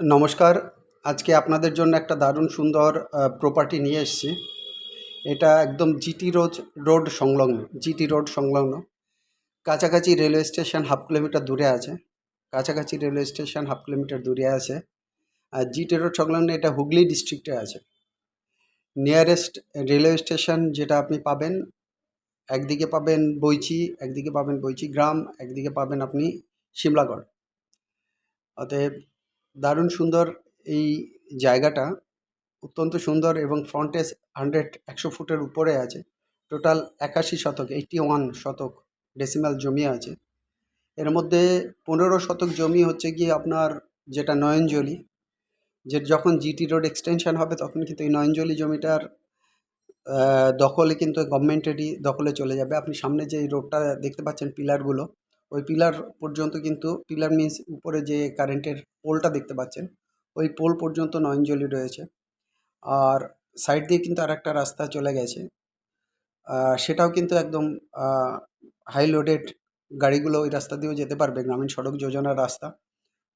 নমস্কার। আজকে আপনাদের জন্য একটা দারুণ সুন্দর প্রপার্টি নিয়ে এসেছি। এটা একদম জিটি রোড রোড সংলগ্ন জিটি রোড সংলগ্ন। কাছাকাছি রেলওয়ে স্টেশন হাফ কিলোমিটার দূরে আছে। কাছাকাছি রেলওয়ে স্টেশন হাফ কিলোমিটার দূরে আছে। আর জিটি রোড সংলগ্ন এটা হুগলি ডিস্ট্রিক্টে আছে। নিয়ারেস্ট রেলওয়ে স্টেশন যেটা আপনি পাবেন, একদিকে পাবেন বইচি একদিকে পাবেন বইচি গ্রাম, একদিকে পাবেন আপনি শিমলাগড়। অতএব দারুণ সুন্দর এই জায়গাটা। অত্যন্ত সুন্দর এবং ফ্রন্টেজ হান্ড্রেড একশো ফুটের উপরে আছে। টোটাল একাশি শতক এইটটি ওয়ান শতক ডেসিমাল জমি আছে। এর মধ্যে পনেরো শতক জমি হচ্ছে গিয়ে আপনার যেটা নয়নজলি, যে যখন জিটি রোড এক্সটেনশন হবে তখন কিন্তু এই নয়নজলি জমিটার দখলে কিন্তু গভর্নমেন্টেরই দখলে চলে যাবে। আপনি সামনে যে এই রোডটা দেখতে পাচ্ছেন পিলারগুলো ওই পিলার পর্যন্ত কিন্তু, পিলার মিন্স উপরে যে কারেন্টের পোলটা দেখতে পাচ্ছেন, ওই পোল পর্যন্ত নয়নজলি রয়েছে। আর সাইড দিয়ে কিন্তু আর একটা রাস্তা চলে গেছে। সেটাও কিন্তু একদম হাই লোডেড গাড়িগুলো ওই রাস্তা দিয়েও যেতে পারবে, গ্রামীণ সড়ক যোজনার রাস্তা।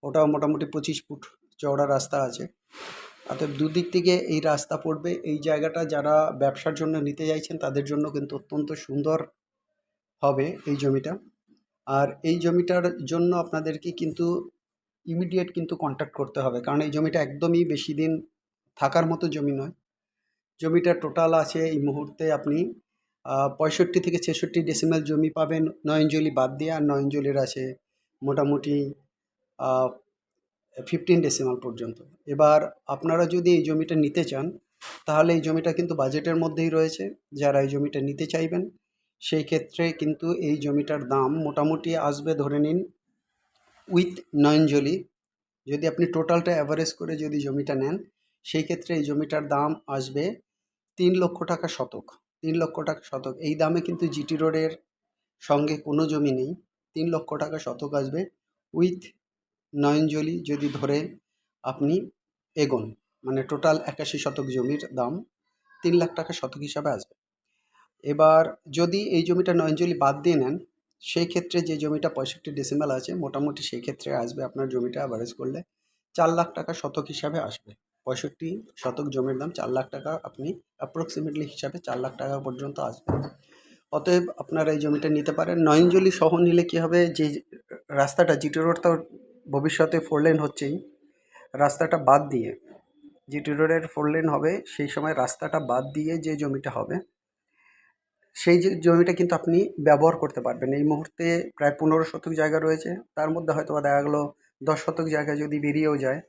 ওটাও মোটামুটি পঁচিশ ফুট চওড়া রাস্তা আছে। অতএব দুদিক থেকে এই রাস্তা পড়বে। এই জায়গাটা যারা ব্যবসার জন্য নিতে চাইছেন তাদের জন্য কিন্তু অত্যন্ত সুন্দর হবে এই জমিটা। আর এই জমিটার জন্য আপনাদেরকে কিন্তু ইমিডিয়েট কিন্তু কন্ট্যাক্ট করতে হবে। কারণ এই জমিটা একদমই বেশি দিন থাকার মতো জমি নয়। জমিটা টোটাল আছে এই মুহূর্তে আপনি পঁয়ষট্টি থেকে ছেষট্টি ডেসিমেল জমি পাবেন। নয়নজলি বাদ দিয়ে আর নয়নজলির আছে মোটামুটি ফিফটিন ডেসিমাল পর্যন্ত। এবার আপনারা যদি এই জমিটা নিতে চান, তাহলে এই জমিটা কিন্তু বাজেটের মধ্যেই রয়েছে। যারা এই জমিটা নিতে চাইবেন সেই ক্ষেত্রে কিন্তু এই জমিটার দাম মোটামুটি আসবে ধরে নিন উইথ নয়নজলি। যদি আপনি টোটালটা অ্যাভারেজ করে যদি জমিটা নেন, সেই ক্ষেত্রে এই জমিটার দাম আসবে তিন লক্ষ টাকা শতক, তিন লক্ষ টাকা শতক। এই দামে কিন্তু জিটি রোডের সঙ্গে কোনো জমি নেই, তিন লক্ষ টাকা শতক আসবে উইথ নয়নজলি যদি ধরে আপনি এগোন। মানে টোটাল একাশি শতক জমির দাম তিন লাখ টাকা শতক হিসাবে আসবে। এবার যদি এই জমিটা নয়নজলি বাদ দিয়ে নেন, সেই ক্ষেত্রে যে জমিটা পঁয়ষট্টি ডেসিমাল আছে, মোটামুটি সেই ক্ষেত্রে আসবে আপনার জমিটা অ্যাভারেজ করলে চার লাখ টাকা শতক হিসাবে আসবে। পঁয়ষট্টি শতক জমির দাম চার লাখ টাকা আপনি অ্যাপ্রক্সিমেটলি হিসাবে চার লাখ টাকা পর্যন্ত আসবে। অতএব আপনারা এই জমিটা নিতে পারেন। নয়নজলি সহ নিলে কী হবে? যে রাস্তাটা জিটি রোড তো ভবিষ্যতে ফোর লেন হচ্ছেই। রাস্তাটা বাদ দিয়ে, জিটি রোডের ফোর লেন হবে, সেই সময় রাস্তাটা বাদ দিয়ে যে জমিটা হবে সেই যে জমিটা কিন্তু আপনি ব্যবহার করতে পারবেন। এই মুহূর্তে প্রায় পনেরো শতক জায়গা রয়েছে। তার মধ্যে হয়তো বা দেখা গেলো দশ শতক জায়গা যদি বেরিয়েও যায়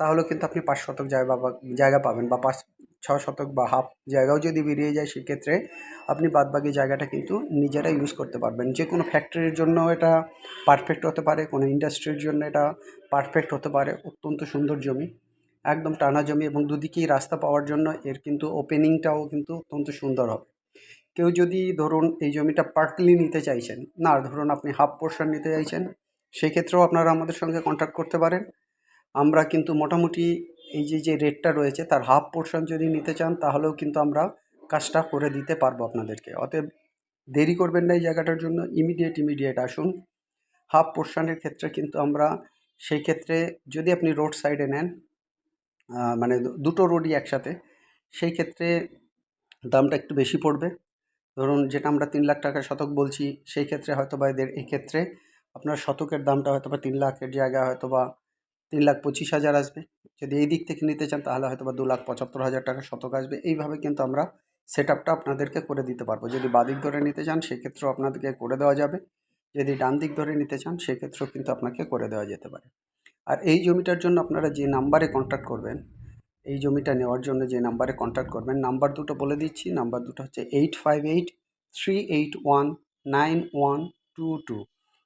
তাহলেও কিন্তু আপনি পাঁচ শতক জায়গা জায়গা পাবেন বা পাঁচ, ছ শতক বা হাফ জায়গাও যদি বেরিয়ে যায়, সেক্ষেত্রে আপনি বাদবাকি জায়গাটা কিন্তু নিজেরা ইউজ করতে পারবেন। যে কোনো ফ্যাক্টরির জন্য এটা পারফেক্ট হতে পারে, কোনো ইন্ডাস্ট্রির জন্য এটা পারফেক্ট হতে পারে। অত্যন্ত সুন্দর জমি, একদম টানা জমি এবং দুদিকেই রাস্তা পাওয়ার জন্য এর কিন্তু ওপেনিংটাও কিন্তু অত্যন্ত সুন্দর হবে। কেউ যদি ধরুন এই জমিটা পার্টলি নিতে চাইছেন, না, ধরুন আপনি হাফ পোর্শন নিতে চাইছেন, সেক্ষেত্রেও আপনারা আমাদের সঙ্গে কন্ট্যাক্ট করতে পারেন। আমরা কিন্তু মোটামুটি এই যে যে রেটটা রয়েছে, তার হাফ পোর্শন যদি নিতে চান, তাহলেও কিন্তু আমরা কাজটা করে দিতে পারব আপনাদেরকে। অতএব দেরি করবেন না এই জায়গাটার জন্য ইমিডিয়েট ইমিডিয়েট আসুন। হাফ পোর্শনের ক্ষেত্রে কিন্তু আমরা সেই ক্ষেত্রে যদি আপনি রোড সাইডে নেন মানে দুটো রোডই একসাথে, সেই ক্ষেত্রে দামটা একটু বেশি পড়বে। ধরুন যেটা আমরা তিন লাখ টাকা শতক বলছি, সেই ক্ষেত্রে হয়তো বা এদের এই ক্ষেত্রে আপনার শতকের দামটা হয়তো বা তিন লাখের জায়গায় হয়তো বা তিন লাখ পঁচিশ হাজার আসবে। যদি এই দিক থেকে নিতে চান, তাহলে হয়তো বা দু লাখ পঁচাত্তর হাজার টাকা শতক আসবে। এইভাবে কিন্তু আমরা সেট আপটা আপনাদেরকে করে দিতে পারব। যদি বাদিক ধরে নিতে চান, সেক্ষেত্রেও আপনাদেরকে করে দেওয়া যাবে। যদি ডান দিক ধরে নিতে চান, সেক্ষেত্রেও কিন্তু আপনাকে করে দেওয়া যেতে পারে। আর এই জমিটার জন্য আপনারা যে নাম্বারে কন্ট্যাক্ট করবেন এই জমিটা নেওয়ার জন্য যে নাম্বারে কন্ট্যাক্ট করবেন, নাম্বার দুটো বলে দিচ্ছি, নাম্বার দুটো হচ্ছে eight five eight three eight one nine one two two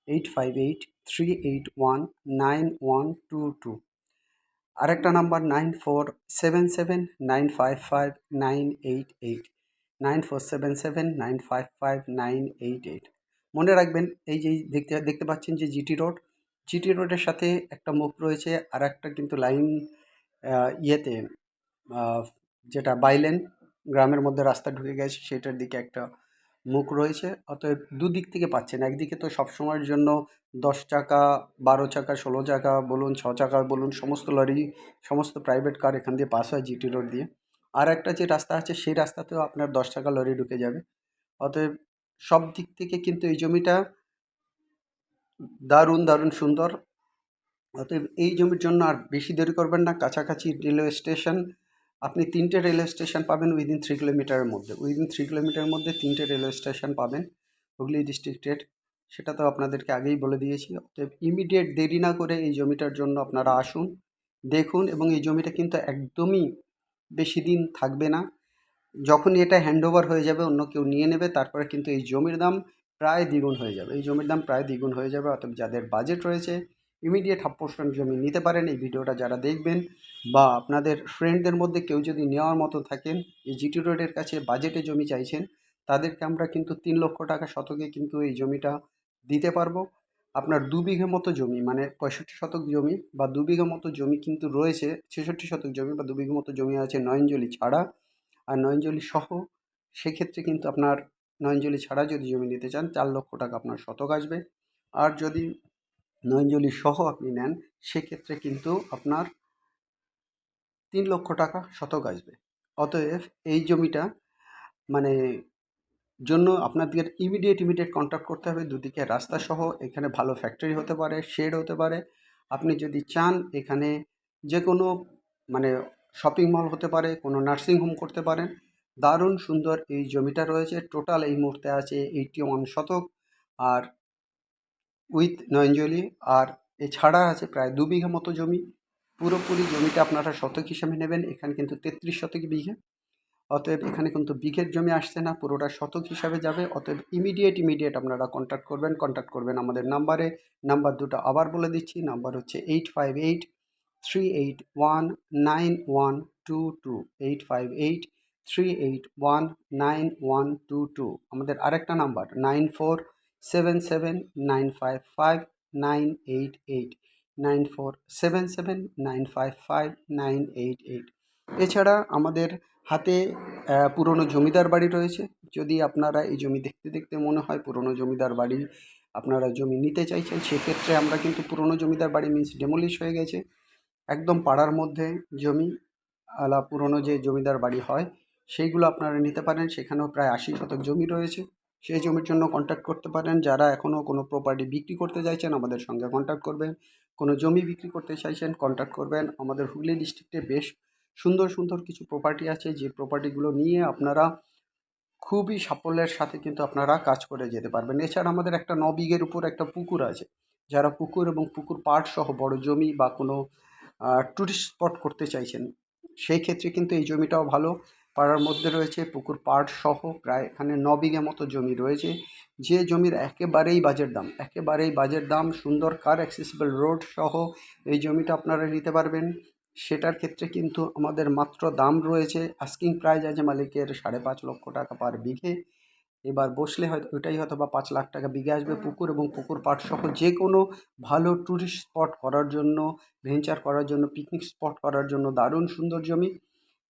eight five eight three eight one nine one two two আরেকটা number nine four seven seven nine five five nine eight eight nine four seven seven nine five five nine eight eight মনে রাখবেন, এই যে দেখতে দেখতে পাচ্ছেন যে GT road GT রোডের সাথে একটা মুখ রয়েছে আর একটা কিন্তু লাইন ইয়েতে যেটা বাইলেন গ্রামের মধ্যে রাস্তা ঢুকে গেছে, সেটার দিকে একটা মুখ রয়েছে। অতএব দুদিক থেকে পাচ্ছেন, একদিকে তো সবসময়ের জন্য দশ চাকা, বারো চাকা, ষোলো চাকা বলুন, ছ চাকা বলুন, সমস্ত লরি, সমস্ত প্রাইভেট কার এখান দিয়ে পাস হয় জিটি রোড দিয়ে। আর একটা যে রাস্তা আছে, সেই রাস্তাতেও আপনার দশ চাকা লরি ঢুকে যাবে। অতএব সব দিক থেকে কিন্তু এই জমিটা দারুণ দারুণ সুন্দর। অতএব এই জমির জন্য আর বেশি দেরি করবেন না। কাছাকাছি রেলওয়ে স্টেশন, আপনি তিনটে রেলওয়ে স্টেশন পাবেন উইদিন থ্রি কিলোমিটারের মধ্যে। উইদিন থ্রি কিলোমিটারের মধ্যে তিনটে রেলওয়ে স্টেশন পাবেন হুগলি ডিস্ট্রিক্টের সেটা তো আপনাদেরকে আগেই বলে দিয়েছি। অতএব ইমিডিয়েট দেরি না করে এই জমিটার জন্য আপনারা আসুন, দেখুন এবং এই জমিটা কিন্তু একদমই বেশি দিন থাকবে না। যখনই এটা হ্যান্ডওভার হয়ে যাবে, অন্য কেউ নিয়ে নেবে, তারপরে কিন্তু এই জমির দাম প্রায় দ্বিগুণ হয়ে যাবে। এই জমির দাম প্রায় দ্বিগুণ হয়ে যাবে। অতএব যাদের বাজেট রয়েছে ইমিডিয়েট হাফ পোর্শন জমি নিতে পারেন। এই ভিডিওটা যারা দেখবেন বা আপনাদের ফ্রেন্ডদের মধ্যে কেউ যদি নেওয়ার মতো থাকেন, এই জিটি রোডের কাছে বাজেটে জমি চাইছেন, তাদেরকে আমরা কিন্তু তিন লক্ষ টাকা শতকে কিন্তু এই জমিটা দিতে পারব। আপনার দু বিঘে মতো জমি মানে পঁয়ষট্টি শতক জমি বা দু বিঘে মতো জমি কিন্তু রয়েছে, ছেষট্টি শতক জমি বা দু বিঘে মতো জমি আছে নয়নজলি ছাড়া। আর নয়নজলি সহ সেক্ষেত্রে কিন্তু আপনার নয়নজলি ছাড়া যদি জমি নিতে চান, চার লক্ষ টাকা আপনার শতক আসবে। আর যদি নয়নজলি সহ আপনি নেন, সেক্ষেত্রে কিন্তু আপনার তিন লক্ষ টাকা শতক আসবে। অতএব এই জমিটা মানে জন্য আপনাদের ইমিডিয়েট ইমিডিয়েট কন্ট্যাক্ট করতে হবে। দুদিকে রাস্তা সহ, এখানে ভালো ফ্যাক্টরি হতে পারে শেড হতে পারে। আপনি যদি চান, এখানে যে কোনো মানে শপিং মল হতে পারে, কোনো নার্সিং হোম করতে পারেন। দারুণ সুন্দর এই জমিটা রয়েছে। টোটাল এই মুহূর্তে আছে এইটি ওয়ান শতক। আর উইথ নয়নজলি, আর এছাড়া আছে প্রায় দু বিঘা মতো জমি। পুরোপুরি জমিটা আপনারা শতক হিসাবে নেবেন, এখানে কিন্তু তেত্রিশ শতক বিঘে। অতএব এখানে কিন্তু বিঘের জমি আসছে না, পুরোটা শতক হিসাবে যাবে। অতএব ইমিডিয়েট ইমিডিয়েট আপনারা কন্ট্যাক্ট করবেন কন্ট্যাক্ট করবেন আমাদের নাম্বারে। নাম্বার দুটো আবার বলে দিচ্ছি, নাম্বার হচ্ছে eight five eight three eight one nine one two two eight five eight three eight one nine one two two আমাদের আরেকটা number nine four seven seven nine five five nine eight eight nine four seven seven nine five five nine eight eight এছাড়া আমাদের হাতে পুরনো জমিদার বাড়ি রয়েছে। যদি আপনারা এই জমি দেখতে দেখতে মনে হয় পুরনো জমিদার বাড়ি আপনারা জমি নিতে চাইছেন, সেক্ষেত্রে আমরা কিন্তু পুরনো জমিদার বাড়ি মিন্স ডেমোলিশ হয়ে গেছে। একদম পাড়ার মধ্যে জমি, আলা পুরনো যে জমিদার বাড়ি হয়, সেইগুলো আপনারা নিতে পারেন। সেখানেও প্রায় আশি শতক জমি রয়েছে। সেই জমির জন্য কন্ট্যাক্ট করতে পারেন। যারা এখনও কোনো প্রপার্টি বিক্রি করতে চাইছেন, আমাদের সঙ্গে কন্ট্যাক্ট করবেন। কোনো জমি বিক্রি করতে চাইছেন কন্ট্যাক্ট করবেন। আমাদের হুগলি ডিস্ট্রিক্টে বেশ সুন্দর সুন্দর কিছু প্রপার্টি আছে। যে প্রপার্টিগুলো নিয়ে আপনারা খুবই সাফল্যের সাথে কিন্তু আপনারা কাজ করে যেতে পারবেন। এছাড়া আমাদের একটা ন উপর একটা পুকুর আছে। যারা পুকুর এবং পুকুর পাড় সহ বড় জমি বা কোনো ট্যুরিস্ট স্পট করতে চাইছেন, সেই ক্ষেত্রে কিন্তু এই জমিটাও ভালো। পাড়ার মধ্যে রয়েছে, পুকুর পাড় সহ প্রায় এখানে ন বিঘে মতো জমি রয়েছে। যে জমির একেবারেই বাজেট দাম, একেবারেই বাজেট দাম, সুন্দর কার অ্যাক্সেসিবল রোড সহ এই জমিটা আপনারা নিতে পারবেন। সেটার ক্ষেত্রে কিন্তু আমাদের মাত্র দাম রয়েছে আস্কিং প্রাইজ আছে মালিকের সাড়ে পাঁচ লক্ষ টাকা পার বিঘে। এবার বসলে হয়তো, ওইটাই হয়তো বা পাঁচ লাখ টাকা বিঘে আসবে পুকুর এবং পুকুর পাট সহ যে কোনো ভালো ট্যুরিস্ট স্পট করার জন্য ভেঞ্চার করার জন্য পিকনিক স্পট করার জন্য দারুণ সুন্দর জমি।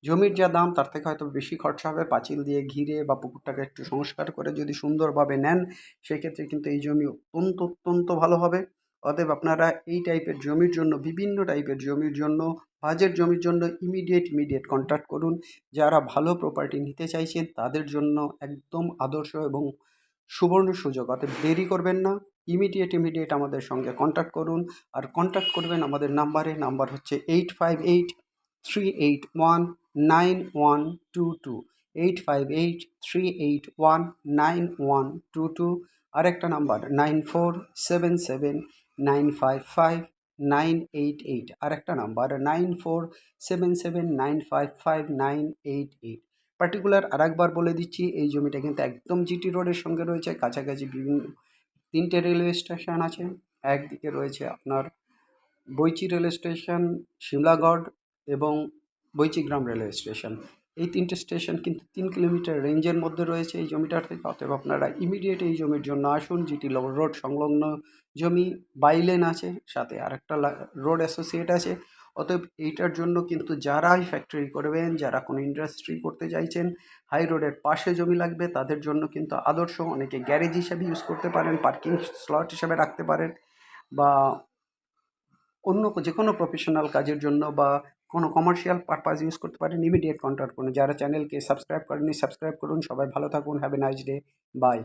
জমির যা দাম, তার থেকে হয়তো বেশি খরচা হবে। পাঁচিল দিয়ে ঘিরে বা পুকুরটাকে একটু সংস্কার করে যদি সুন্দরভাবে নেন, সেক্ষেত্রে কিন্তু এই জমি অত্যন্ত অত্যন্ত ভালো হবে। অতএব আপনারা এই টাইপের জমির জন্য, বিভিন্ন টাইপের জমির জন্য, বাজেট জমির জন্য ইমিডিয়েট ইমিডিয়েট কন্ট্যাক্ট করুন। যারা ভালো প্রপার্টি নিতে চাইছেন, তাদের জন্য একদম আদর্শ এবং সুবর্ণ সুযোগ। অতএব দেরি করবেন না। ইমিডিয়েট ইমিডিয়েট আমাদের সঙ্গে কন্ট্যাক্ট করুন। আর কন্ট্যাক্ট করবেন আমাদের নাম্বারে নাম্বার হচ্ছে eight five eight three eight one nine one two two eight five eight three eight one nine one two two আরেকটা number nine four seven seven nine five five nine eight eight আরেকটা number nine four seven seven nine five five nine eight eight particular আরেকবার বলে দিচ্ছি, এই জমিটা কিন্তু একদম GT রোডের সঙ্গে রয়েছে, কাছাকাছি বিভিন্ন, তিনটে রেলওয়ে স্টেশন আছে, একদিকে রয়েছে আপনার বৈচি রেলওয়ে স্টেশন শিমলাগড় এবং বৈচিগ্রাম রেলওয়ে স্টেশন। এই তিনটে স্টেশন কিন্তু তিন কিলোমিটার রেঞ্জের মধ্যে রয়েছে এই জমিটার থেকে। অতএব আপনারা ইমিডিয়েট এই জমির জন্য আসুন জিটি রোড সংলগ্ন জমি বাইলেন আছে, সাথে আরেকটা রোড অ্যাসোসিয়েট আছে। অতএব এইটার জন্য কিন্তু যারাই ফ্যাক্টরি করবেন, যারা কোনো ইন্ডাস্ট্রি করতে চাইছেন হাই রোডের পাশে জমি লাগবে, তাদের জন্য কিন্তু আদর্শ অনেকে গ্যারেজ হিসাবে ইউজ করতে পারেন পার্কিং স্লট হিসাবে রাখতে পারেন, বা অন্য যে কোনো প্রফেশনাল কাজের জন্য বা কোনো কমার্শিয়াল পারপাস ইউজ করতে পারেন ইমিডিয়েট কন্ট্যাক্ট করুন। যারা চ্যানেলকে সাবস্ক্রাইব করেননি সাবস্ক্রাইব করুন। সবাই ভালো থাকুন have a nice day bye